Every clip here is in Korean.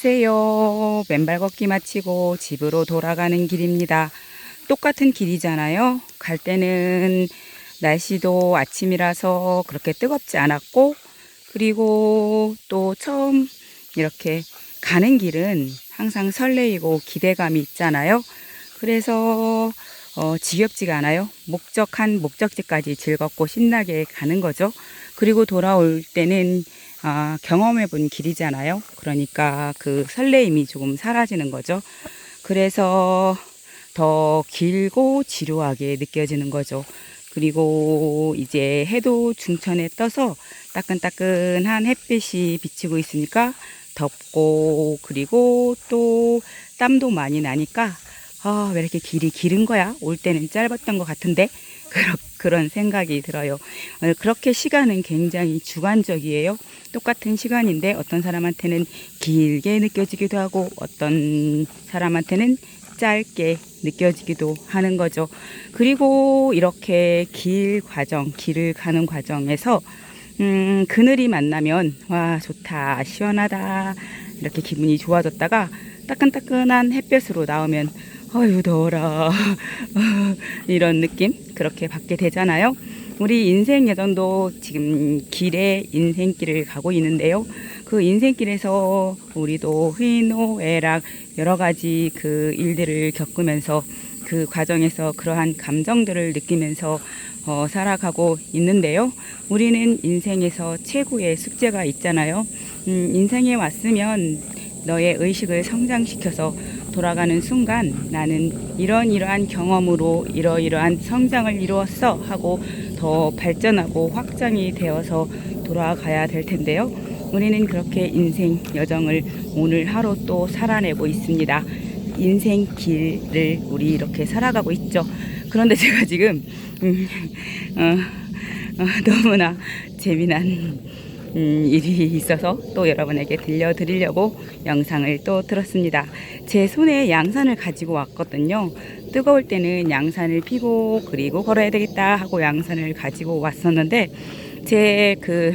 안녕하세요. 맨발 걷기 마치고 집으로 돌아가는 길입니다. 똑같은 길이잖아요. 갈 때는 날씨도 아침이라서 그렇게 뜨겁지 않았고, 그리고 또 처음 이렇게 가는 길은 항상 설레이고 기대감이 있잖아요. 그래서 어, 지겹지가 않아요. 목적한 목적지까지 즐겁고 신나게 가는 거죠. 그리고 돌아올 때는 아, 경험해 본 길이잖아요. 그러니까 그 설레임이 조금 사라지는 거죠. 그래서 더 길고 지루하게 느껴지는 거죠. 그리고 이제 해도 중천에 떠서 따끈따끈한 햇빛이 비치고 있으니까 덥고 그리고 또 땀도 많이 나니까 아, 왜 이렇게 길이 길은 거야? 올 때는 짧았던 것 같은데? 그런, 그런 생각이 들어요. 어, 그렇게 시간은 굉장히 주관적이에요. 똑같은 시간인데 어떤 사람한테는 길게 느껴지기도 하고 어떤 사람한테는 짧게 느껴지기도 하는 거죠. 그리고 이렇게 길 과정, 길을 가는 과정에서 음, 그늘이 만나면 와 좋다 시원하다 이렇게 기분이 좋아졌다가 따끈따끈한 햇볕으로 나오면 아유 더워라 이런 느낌 그렇게 받게 되잖아요. 우리 인생 여정도 지금 길에 인생길을 가고 있는데요. 그 인생길에서 우리도 희노애락 여러 가지 그 일들을 겪으면서 그 과정에서 그러한 감정들을 느끼면서 어, 살아가고 있는데요. 우리는 인생에서 최고의 숙제가 있잖아요. 음, 인생에 왔으면 너의 의식을 성장시켜서 돌아가는 순간 나는 이런 이러한 경험으로 이러이러한 성장을 이루었어 하고 더 발전하고 확장이 되어서 돌아가야 될 텐데요. 우리는 그렇게 인생 여정을 오늘 하루 또 살아내고 있습니다. 인생 길을 우리 이렇게 살아가고 있죠. 그런데 제가 지금 음, 어, 어, 너무나 재미난 음, 일이 있어서 또 여러분에게 들려드리려고 영상을 또 들었습니다. 제 손에 양산을 가지고 왔거든요. 뜨거울 때는 양산을 피고 그리고 걸어야 되겠다 하고 양산을 가지고 왔었는데 제 그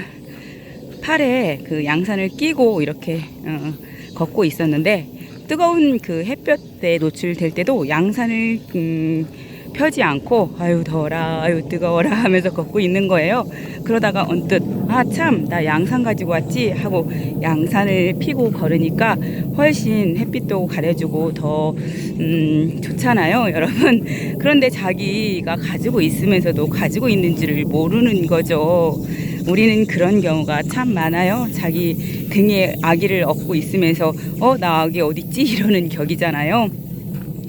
팔에 그 양산을 끼고 이렇게 어, 걷고 있었는데 뜨거운 그 햇볕에 노출될 때도 양산을 음, 펴지 않고 아유 더워라 아유 뜨거워라 하면서 걷고 있는 거예요. 그러다가 언뜻 아 참 나 양산 가지고 왔지 하고 양산을 피고 걸으니까 훨씬 햇빛도 가려주고 더 음, 좋잖아요, 여러분. 그런데 자기가 가지고 있으면서도 가지고 있는지를 모르는 거죠. 우리는 그런 경우가 참 많아요. 자기 등에 아기를 업고 있으면서 어 나 아기 어딨지 이러는 격이잖아요.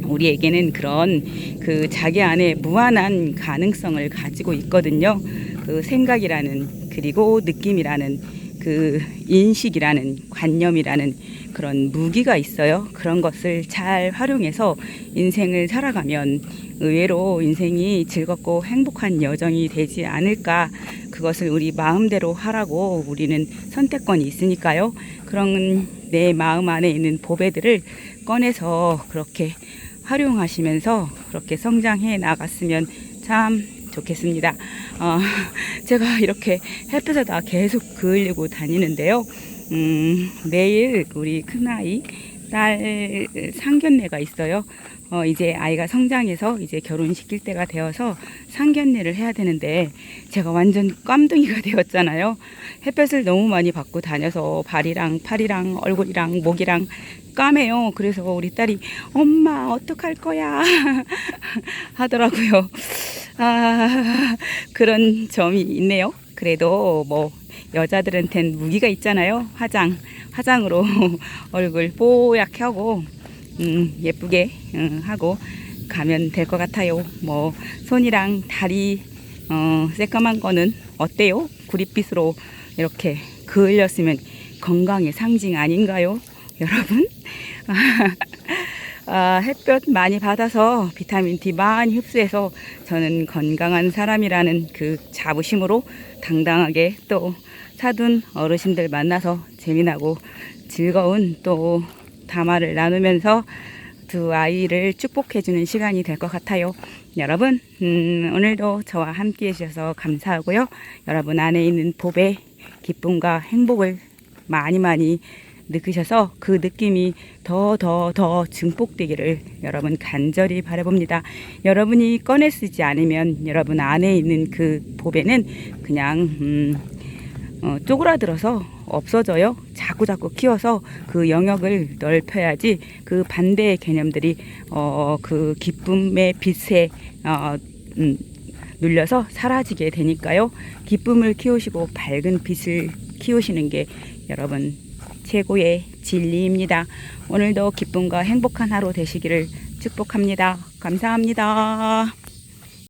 우리에게는 그런 그 자기 안에 무한한 가능성을 가지고 있거든요. 그 생각이라는 그리고 느낌이라는 그 인식이라는 관념이라는 그런 무기가 있어요. 그런 것을 잘 활용해서 인생을 살아가면 의외로 인생이 즐겁고 행복한 여정이 되지 않을까. 그것을 우리 마음대로 하라고 우리는 선택권이 있으니까요. 그런 내 마음 안에 있는 보배들을 꺼내서 그렇게 활용하시면서 그렇게 성장해 나갔으면 참 좋겠습니다. 어, 제가 이렇게 햇볕에다 계속 그을리고 다니는데요. 음, 내일 우리 큰아이 딸 상견례가 있어요. 어, 이제 아이가 성장해서 이제 결혼시킬 때가 되어서 상견례를 해야 되는데 제가 완전 깜둥이가 되었잖아요. 햇볕을 너무 많이 받고 다녀서 발이랑 팔이랑 얼굴이랑 목이랑 까매요. 그래서 우리 딸이 엄마 어떡할 거야 하더라고요. 아, 그런 점이 있네요. 그래도 뭐 여자들한텐 무기가 있잖아요. 화장. 화장으로 얼굴 뽀얗게 하고 음, 예쁘게 음, 하고 가면 될 것 같아요. 뭐 손이랑 다리 어, 새까만 거는 어때요? 구릿빛으로 이렇게 그을렸으면 건강의 상징 아닌가요? 여러분? 아, 햇볕 많이 받아서 비타민 D 많이 흡수해서 저는 건강한 사람이라는 그 자부심으로 당당하게 또 사둔 어르신들 만나서 재미나고 즐거운 또 담화를 나누면서 두 아이를 축복해주는 시간이 될 것 같아요. 여러분, 음, 오늘도 저와 함께 해주셔서 감사하고요. 여러분 안에 있는 복의 기쁨과 행복을 많이 많이 느끼셔서 그 느낌이 더 더 더 증폭되기를 여러분 간절히 바라봅니다. 여러분이 꺼내 쓰지 않으면 여러분 안에 있는 그 보배는 그냥 음, 어, 쪼그라들어서 없어져요. 자꾸 자꾸 키워서 그 영역을 넓혀야지 그 반대의 개념들이 어, 그 기쁨의 빛에 어, 음, 눌려서 사라지게 되니까요. 기쁨을 키우시고 밝은 빛을 키우시는 게 여러분 최고의 진리입니다. 오늘도 기쁨과 행복한 하루 되시기를 축복합니다. 감사합니다.